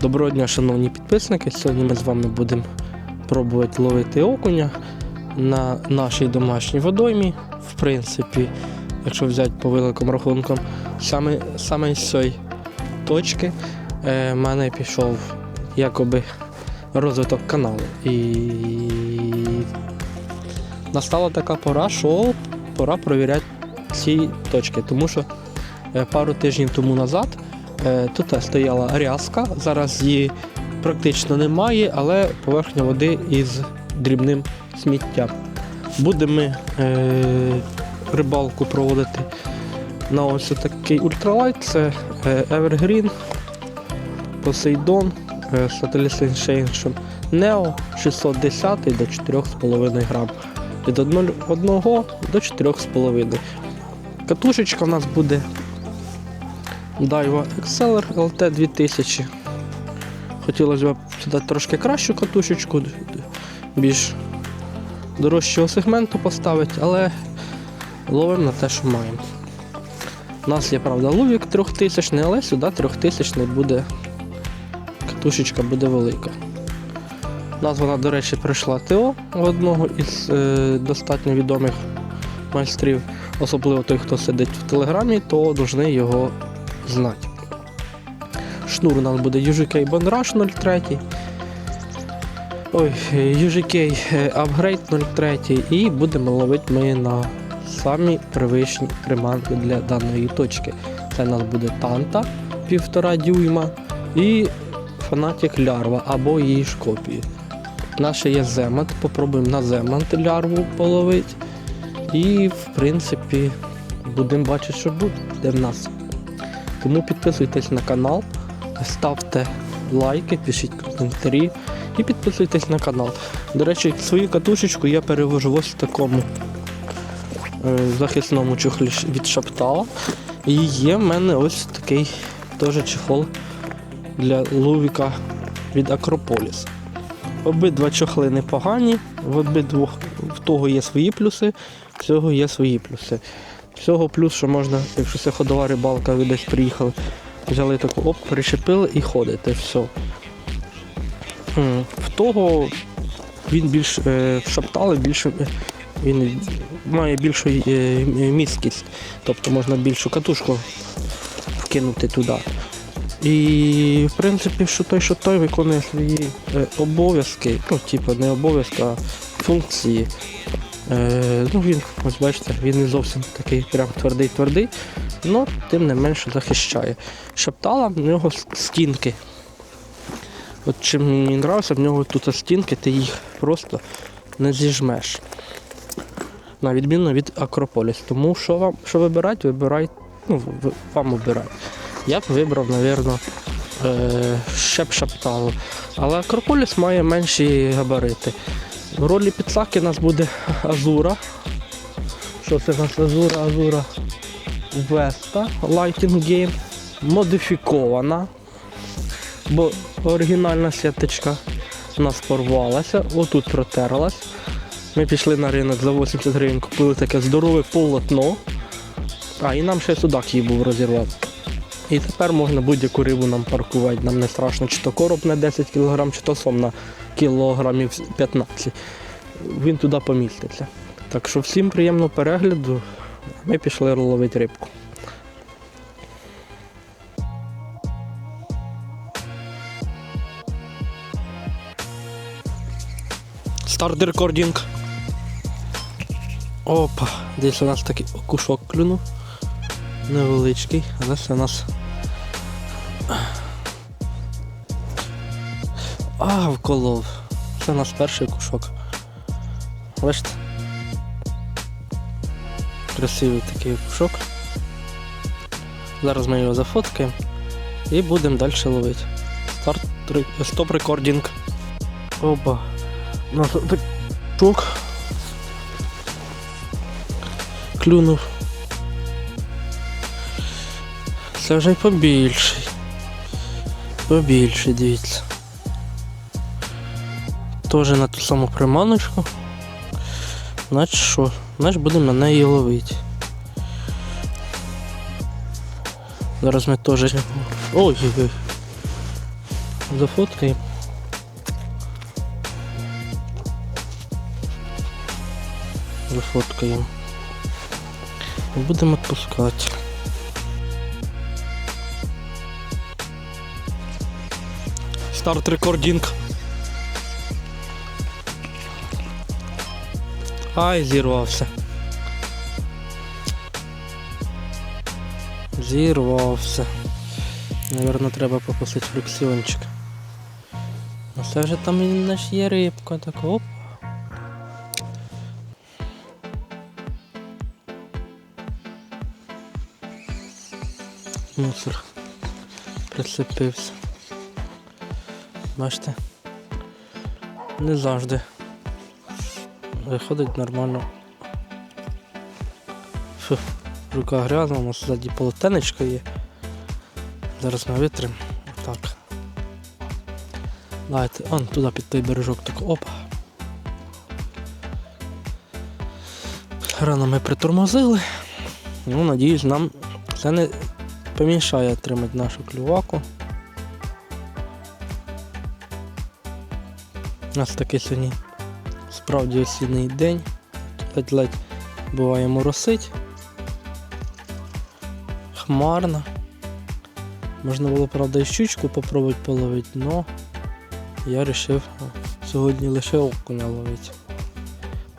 Доброго дня, шановні підписники. Сьогодні ми з вами будемо пробувати ловити окуня на нашій домашній водоймі. В принципі, якщо взяти по великим рахункам, саме, саме з цієї точки е, мене пішов якоби розвиток каналу. І настала така пора, що пора перевіряти ці точки, тому що е, пару тижнів тому назад Тут стояла рязка, зараз її практично немає, але поверхня води із дрібним сміттям. Будемо е, рибалку проводити на ось такий ультралайт. Це е, Evergreen, Poseidon, е, Satellite Sensation Neo 610 до 4,5 грам. Від 1 до 4,5. Катушечка у нас буде Daiwa Exceller LT 2000. Хотілося б сюди трошки кращу катушечку, більш дорожчого сегменту поставити, але ловимо на те, що маємо. У нас є, правда, лувік 3000, але сюди 3000 буде. Катушечка буде велика. У нас вона, до речі, прийшла ТО одного із е, достатньо відомих майстрів, особливо той, хто сидить в телеграмі, то повинні його знати. Шнур у нас буде UGK Bondrush 03. Ой, UGK Upgrade 03 і будемо ловити ми на самі привичні приманки для даної точки. Це у нас буде Танта 1,5 дюйма і Fanatic Лярва або її ж копії. Наше є земант, попробуємо на земант лярву половити. І в принципі будемо бачити, що буде в нас. Тому підписуйтесь на канал, ставте лайки, пишіть коментарі і підписуйтесь на канал. До речі, свою катушечку я перевожу ось в такому е, захисному чохлі від шаптала. І є в мене ось такий теж чехол для лувіка від Акрополіс. Обидва чохли непогані, в обидвох в того є свої плюси, в цього є свої плюси. Всього плюс, що можна, якщо це ходова рибалка, ви десь приїхали, взяли таку оп, причепили і ходите. Все. В того він більш е, шаптали, більше е, він має більшу е, місткість, тобто можна більшу катушку вкинути туди. І в принципі, що той, що той виконує свої е, обов'язки, ну, типу, не обов'язки, а функції. Е, ну він, ось бачите, він не зовсім такий прям твердий-твердий, але тим не менше захищає. Шептала в нього стінки. От чим мені подобається, в нього тут стінки, ти їх просто не зіжмеш. На відміну від Акрополіс. Тому що вам що вибирати, вибирайте, ну, вам обирати. Я б вибрав, мабуть, е, ще б шепталу. Але Акрополіс має менші габарити. В ролі підсаки у нас буде Азура. Що це у нас Азура, Азура Веста Lighting Game. Модифікована. Бо оригінальна сіточка у нас порвалася, отут протерлась. Ми пішли на ринок за 80 гривень, купили таке здорове полотно. А, і нам ще судак її був розірвав. І тепер можна будь-яку рибу нам паркувати. Нам не страшно, чи то короб на 10 кг, чи то сом на кілограмів 15. Він туди поміститься. Так що всім приємного перегляду. Ми пішли ловити рибку. Старт рекордінг. Опа, десь у нас такий окушок клюнув. Невеличкий, але це у нас. А, вколов. Це наш перший кушок. Бачите? Красивий такий кушок. Зараз ми його зафоткаємо і будемо далі ловити. Старт стоп рекордінг. Опа. Тут кушок. Клюнув. Це вже побільший. Побільший, дивіться. Теж на ту саму приманочку. Значить що? Значить будемо на неї ловити. Зараз ми теж. Ой-ой-ой. Зафоткаємо. Зафоткаємо. І будемо відпускати. Старт рекордінг. Ай, зірвався. Зірвався. Наверно, треба попросити флексіончик. Ну це вже там і наш є рибка, так оп. Мусор прицепився. Бачите? Не завжди виходить нормально. Фу, рука грязна, у нас ззаді полотенечко є. Зараз ми витримо. Отак. Давайте, он туди під той бережок так опа. Рано ми притормозили. Ну, надіюсь, нам це не помішає отримати нашу клюваку. У нас такий сьогодні справді осінний день. Ледь-ледь буває моросить. Хмарно. Можна було, правда, і щучку попробувати половити, але я вирішив сьогодні лише окуня ловити.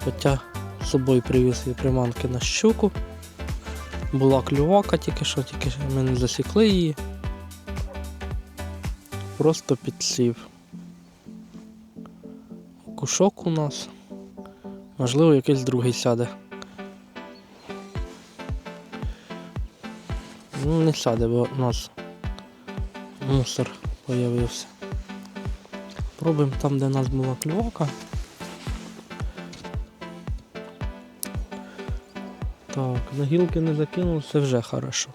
Хоча з собою привіз і приманки на щуку. Була клювака тільки що, тільки що ми не засікли її. Просто підсів. Кушок у нас. Можливо, якийсь другий сяде. Ну, не сяде, бо у нас мусор появився. Пробуємо там, де у нас була клювака. Так, на гілки не закинув, це вже хорошо.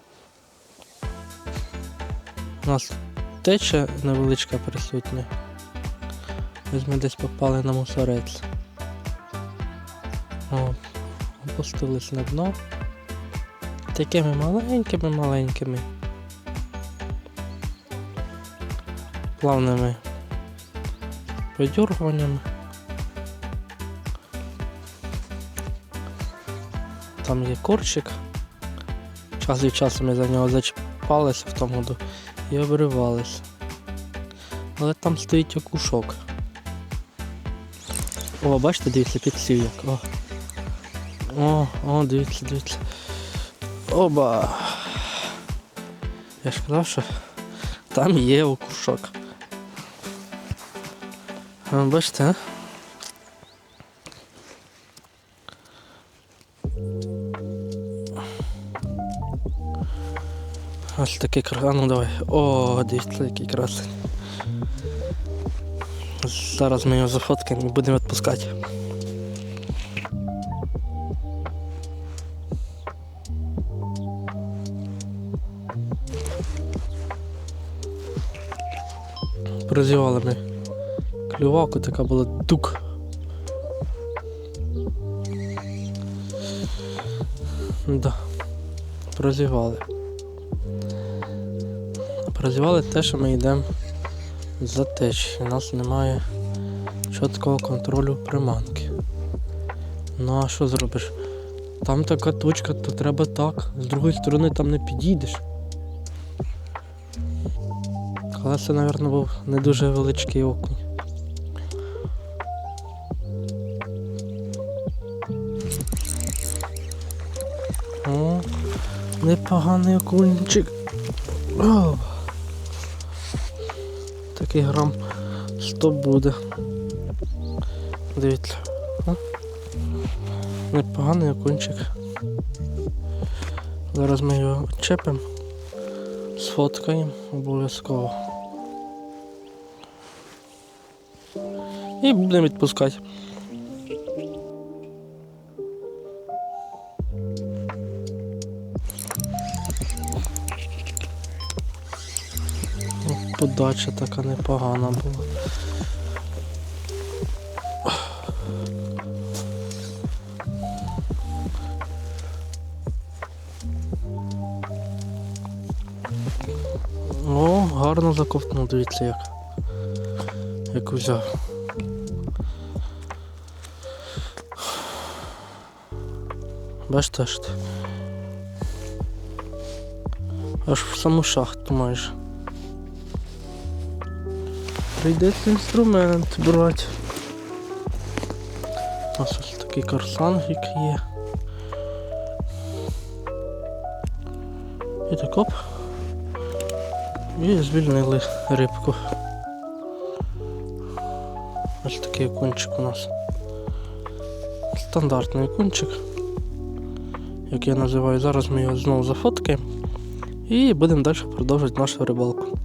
У нас теча невеличка присутня. Ось ми десь попали на мусорець. О, опустились на дно. Такими маленькими-маленькими. Плавними подергуваннями. Там є корчик. Час від часу ми за нього зачіпалися в тому году і обривалися. Але там стоїть окушок. О, бачите, дивіться, підсів як. О, о, дивіться, дивіться. Оба. Я ж казав, що там є окушок. Бачите, а? Ось такий красень. Ну давай. О, дивіться, який красень. Зараз ми його зафоткаємо і будемо відпускати. Прозівали ми клюваку, така була дук. Да. Прозівали. Прозівали те, що ми йдемо за теч. У нас немає чіткого контролю приманки. Ну а що зробиш? Там така точка, то треба так. З другої сторони там не підійдеш. Але це, мабуть, був не дуже величкий окунь. О, непоганий окунчик. Такий грам 100 буде. Дивіться. Непоганий окунчик. Зараз ми його відчепимо, сфоткаємо обов'язково. І будемо відпускати. Подача така непогана була. О, гарно заковтнув, дивіться як. яку взяв. Бачите, аж, аж в саму шахту майже. Прийдеться інструмент брати. У нас ось такий корсангік є. І так оп. І звільнили рибку. Ось такий окунчик у нас. Стандартний окунчик, як я називаю. Зараз ми його знову зафоткаємо і будемо далі продовжувати нашу рибалку.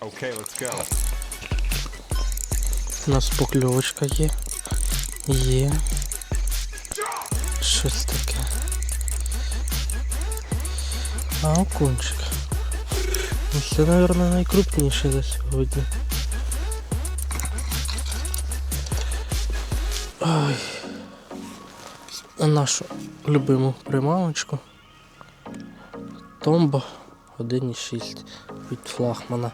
Okay, let's go. У нас покльовочка є. Є. Щось таке. А, окунчик. Ну, Це, мабуть, найкрупніший за сьогодні. Ой. На нашу любиму приманочку. Томбо 1,6 від флагмана.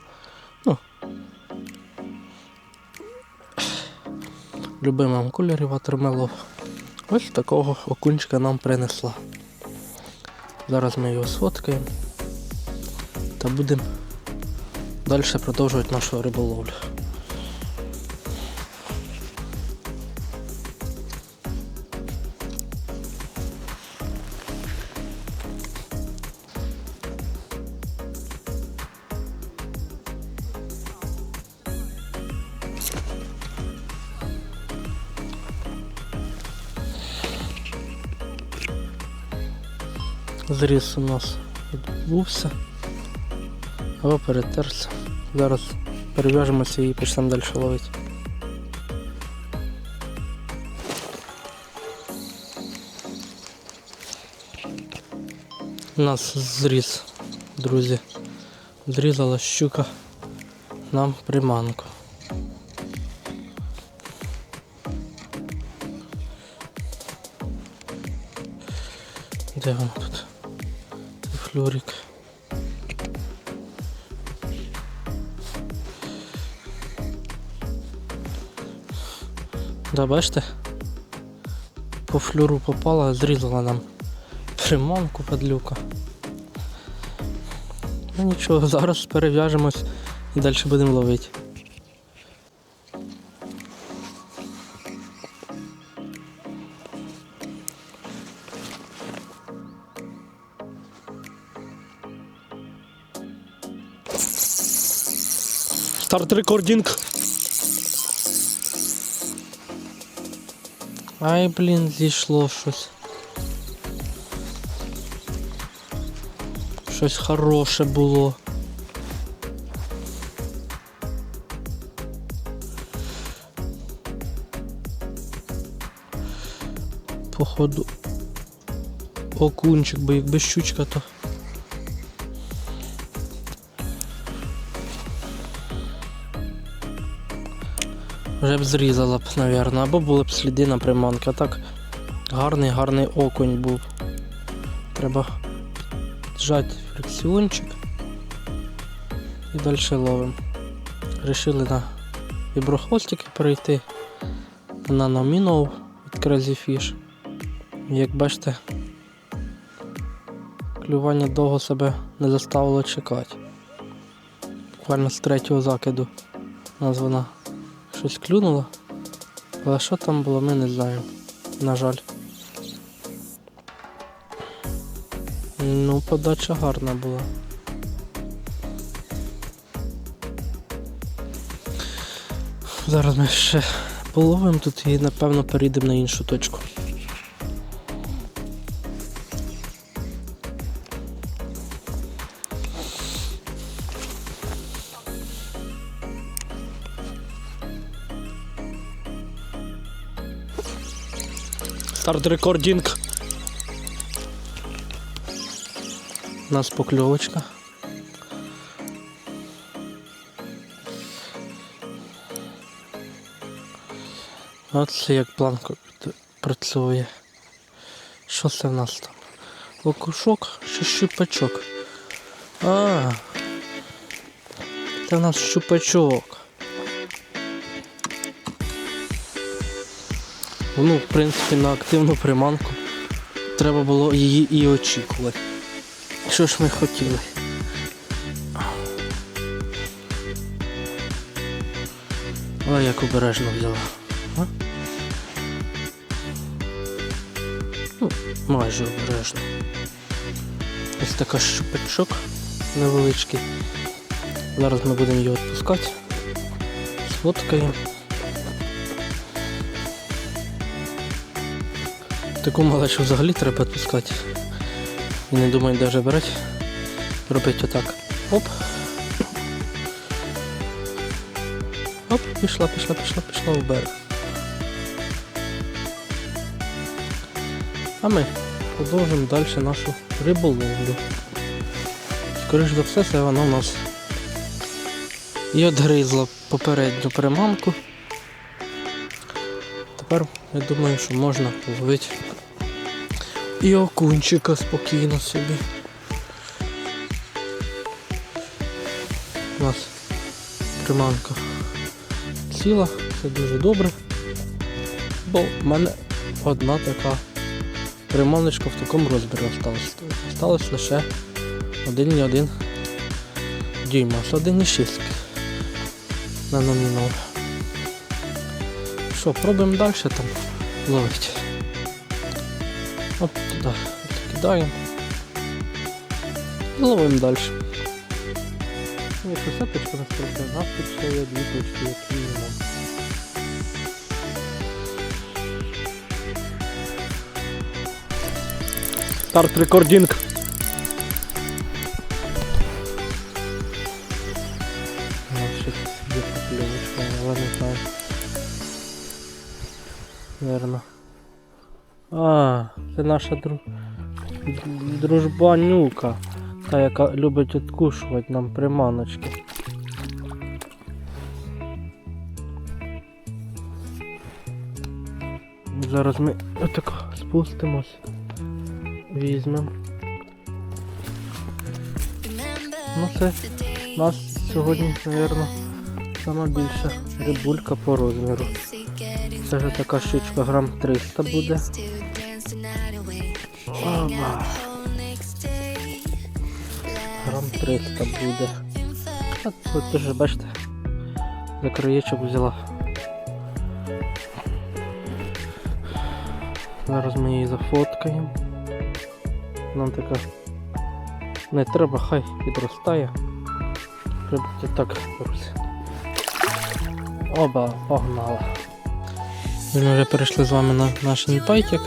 Любимому кольорі ватермелов. Ось такого окунчика нам принесла. Зараз ми його сфоткаємо та будемо далі продовжувати нашу риболовлю. Зріз у нас відбувся, або перетерся. Зараз перев'яжемося і почнемо далі ловити. У нас зріз, друзі. Зрізала щука нам приманку. Де воно тут? Флюрик. Да, бачите? По флюру попала, зрізала нам приманку падлюка. Ну нічого, зараз перев'яжемось і далі будемо ловити. Старт рекординг. Ай, блін, зійшло щось. Щось хороше було. Походу окунчик, бо якби щучка, то. Вже б зрізала б, мабуть, або були б сліди на приманки. А так гарний, гарний окунь був. Треба зжати фрикціончик і далі ловимо. Рішили на віброхвостики перейти на номінов від Crazy Fish. Як бачите, клювання довго себе не заставило чекати. Буквально з третього закиду вона щось клюнуло. Але що там було, ми не знаємо. На жаль. Ну, подача гарна була. Зараз ми ще половимо тут і напевно перейдемо на іншу точку. Старт рекордінг. У нас покльовочка. Оце як планка працює. Що це в нас там? Окушок чи щупачок? А, це в нас щупачок. Ну, в принципі, на активну приманку треба було її і очікувати. Що ж ми хотіли? Ой, як обережно взяла. А? Ну, майже обережно. Ось така щупачок невеличкий. Зараз ми будемо його відпускати. Сфоткаємо. Таку малечу взагалі треба відпускати. Не думаю навіть брати. Робити отак. Оп. Оп, пішла, пішла, пішла, пішла в берег. А ми продовжимо далі нашу риболовлю. Скоріше за все, це вона у нас і одгризла попередню приманку. Тепер я думаю, що можна ловити і окунчика спокійно собі. У нас приманка ціла, це дуже добре. Бо в мене одна така приманочка в такому розмірі осталась. Осталось лише 1,1 дюйма, ось 1,6 на номінал. Що, пробуємо далі там ловити. Туди кидаємо. І ловимо далі. Якщо сеточка не спрацює, у нас тут ще є дві точки, як мінімум. Старт рекординг. Наша дру... дружбанюка, та яка любить откушувати нам приманочки. Зараз ми отак спустимось, візьмемо. Ну це у нас сьогодні, мабуть, сама більша рибулька по розміру. Це вже така щучка грам 300 буде. Оба. Грам 300 буде. Тут теж, бачите, за краєчок взяла. Зараз ми її зафоткаємо. Нам така не треба, хай підростає. Треба так друзі. Оба, погнала. Ми вже перейшли з вами на наш інпайтик.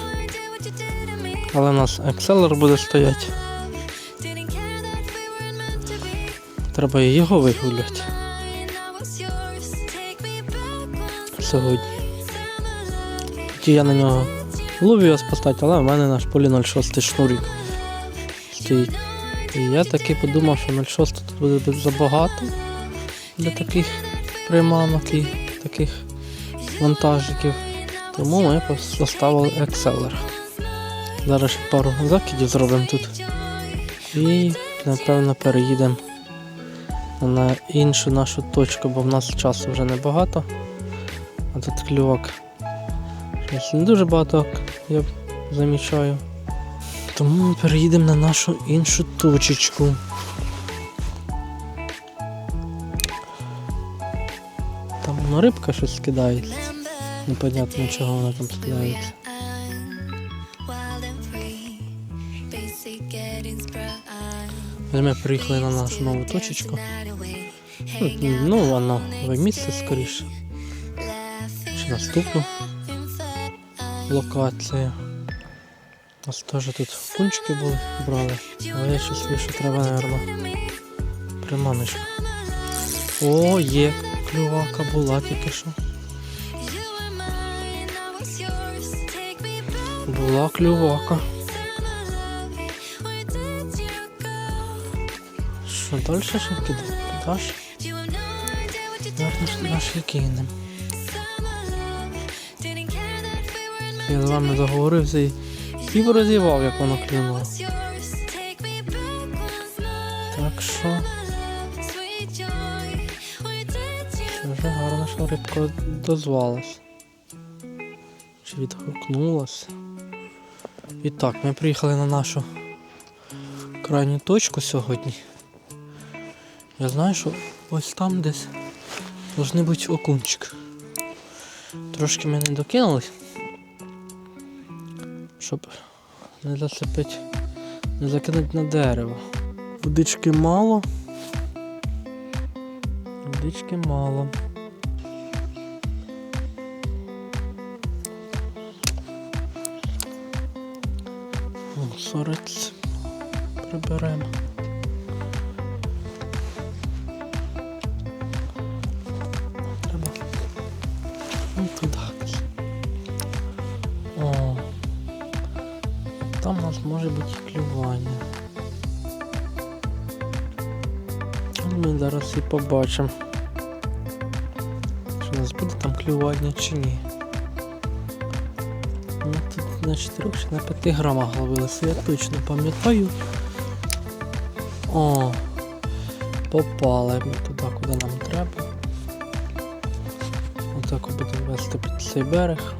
Але у нас акселер буде стояти. Треба його вигуляти сьогодні. Ті я на нього вас поставити, але в мене на шполі 06 шнурик стоїть. І я таки подумав, що 06 тут буде забагато для таких приманок і таких вантажиків. Тому ми поставили акселер. Зараз ще пару закидів зробимо тут. І напевно переїдемо на іншу нашу точку, бо в нас часу вже небагато. А тут клювок. Щось не дуже багато, я замічаю. Тому ми переїдемо на нашу іншу точечку. Там воно рибка щось скидається. Непонятно чого вона там скидається. Ми приїхали на нашу нову точечку. Ну, воно нове місце скоріше. Чи наступну локацію. У нас теж тут пунчики були, брали. Але я щось що треба, мабуть, приманочку. О, є, клювака була тільки що. Була клювака. Що, далі ще кидати? Даш? Вернеш наш кинем. Я з вами заговорився і пів розівав, як воно клюнуло. Так що, вже гарно, що рибка дозвалась. Чи відгукнулася. І так, ми приїхали на нашу крайню точку сьогодні. Я знаю, що ось там десь должны бути окунчик. Трошки ми не докинули, щоб не зацепити, не закинути на дерево. Водички мало. Водички мало. Сорець приберемо. Може бути клювання. Ми зараз і побачимо. Чи у нас буде там клювання чи ні. Ну тут на 4 чи на 5 грамах ловилося, я точно пам'ятаю. О, попали ми туди, куди нам треба. Отак будемо вести під цей берег.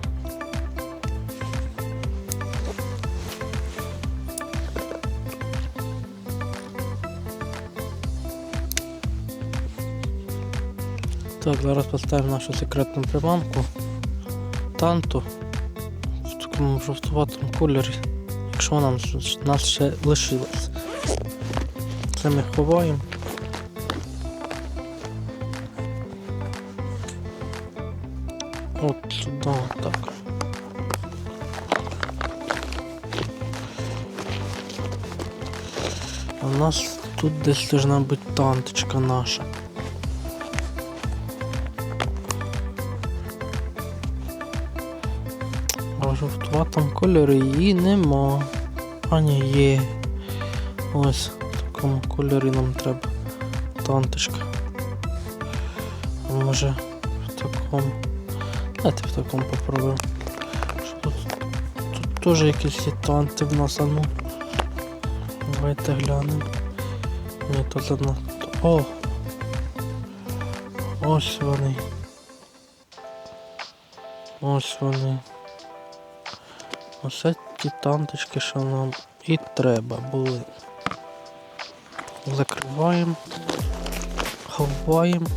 Так, зараз поставимо нашу секретну приманку. Танту в такому жовтуватому кольорі, якщо вона нас ще лишилась. Це ми ховаємо. От сюди, так. У нас тут десь должна бути танточка наша. Кольорі її нема. А ні, є. Ось в такому кольорі нам треба танточка. Може в такому. Давайте в такому попробуємо. Тут? Тут теж якісь є танти в нас, а ну. Давайте глянемо. Ні, то занадто. О! Ось вони. Ось вони. Оце ті танточки, що нам і треба були. Закриваємо, ховаємо,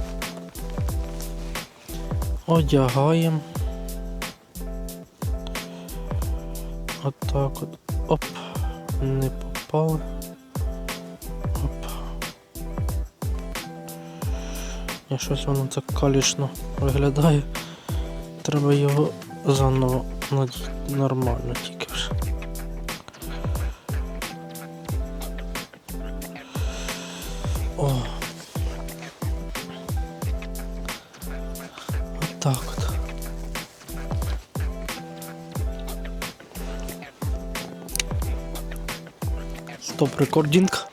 одягаємо. Отак от. Оп. Не попали. Оп. Я щось воно так калішно виглядає. Треба його заново надіти нормально тільки вже. О. Отак от. Стоп рекординг.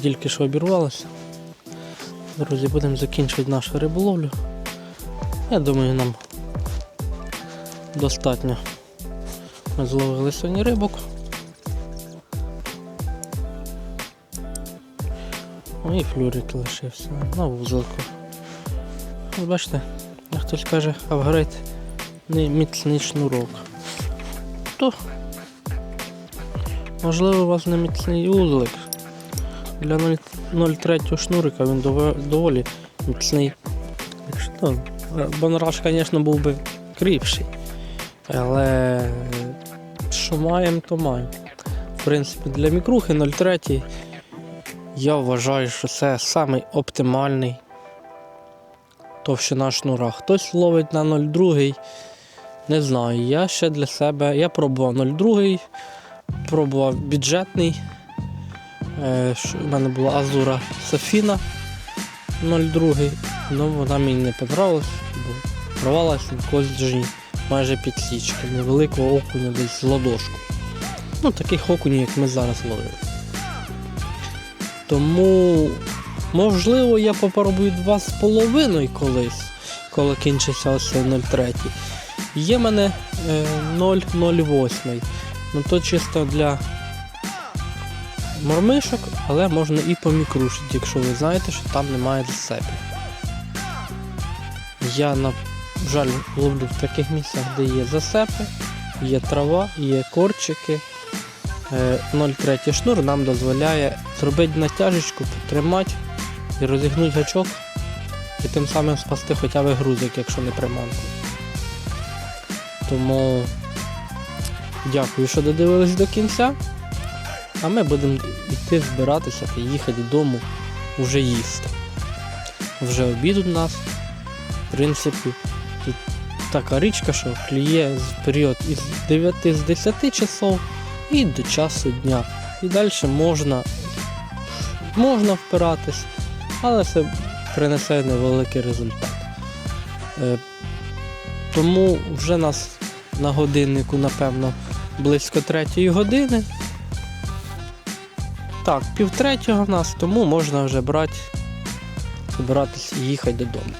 Тільки що обірвалися. Друзі, будемо закінчувати нашу риболовлю. Я думаю, нам достатньо. Ми зловили сьогодні рибок. Ну і флюрик лишився на вузолку. Ось Бачите, хтось каже, апгрейд не міцний шнурок. То можливо у вас не міцний вузлик. Для 0,3 шнурика він доволі міцний. Ну, Бонраж, звісно, був би кріпший. Але що маємо, то маємо. В принципі, для мікрухи 0,3 я вважаю, що це самий оптимальний товщина шнура. Хтось ловить на 0,2. Не знаю. Я ще для себе. Я пробував 0,2, пробував бюджетний Е, що в мене була Азура Софіна 02, але вона мені не понравилась, бо порвалася в коледжі майже підсічки, невеликого окуня десь з ладошку. Ну, таких окунів, як ми зараз ловили. Тому, можливо, я попробую два з половиною колись, коли кінчиться ось 03. Є в мене е, 008. Ну то чисто для мормишок, але можна і помікрушити, якщо ви знаєте, що там немає зацепів. Я, на жаль, ловлю в таких місцях, де є засепи, є трава, є корчики. Е, 0,3 шнур нам дозволяє зробити натяжечку, потримати і розігнути гачок, і тим самим спасти хоча б грузик, якщо не приманку. Тому дякую, що додивились до кінця. А ми будемо йти збиратися та їхати додому вже їсти. Вже обід у нас. В принципі, тут така річка, що клює з період із 9 з 10 часов і до часу дня. І далі можна, можна впиратись, але це принесе невеликий результат. Е, тому вже нас на годиннику, напевно, близько третьої години. Так, півтретього в нас, тому можна вже брати, збиратись і їхати додому.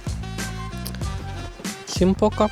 Всім пока.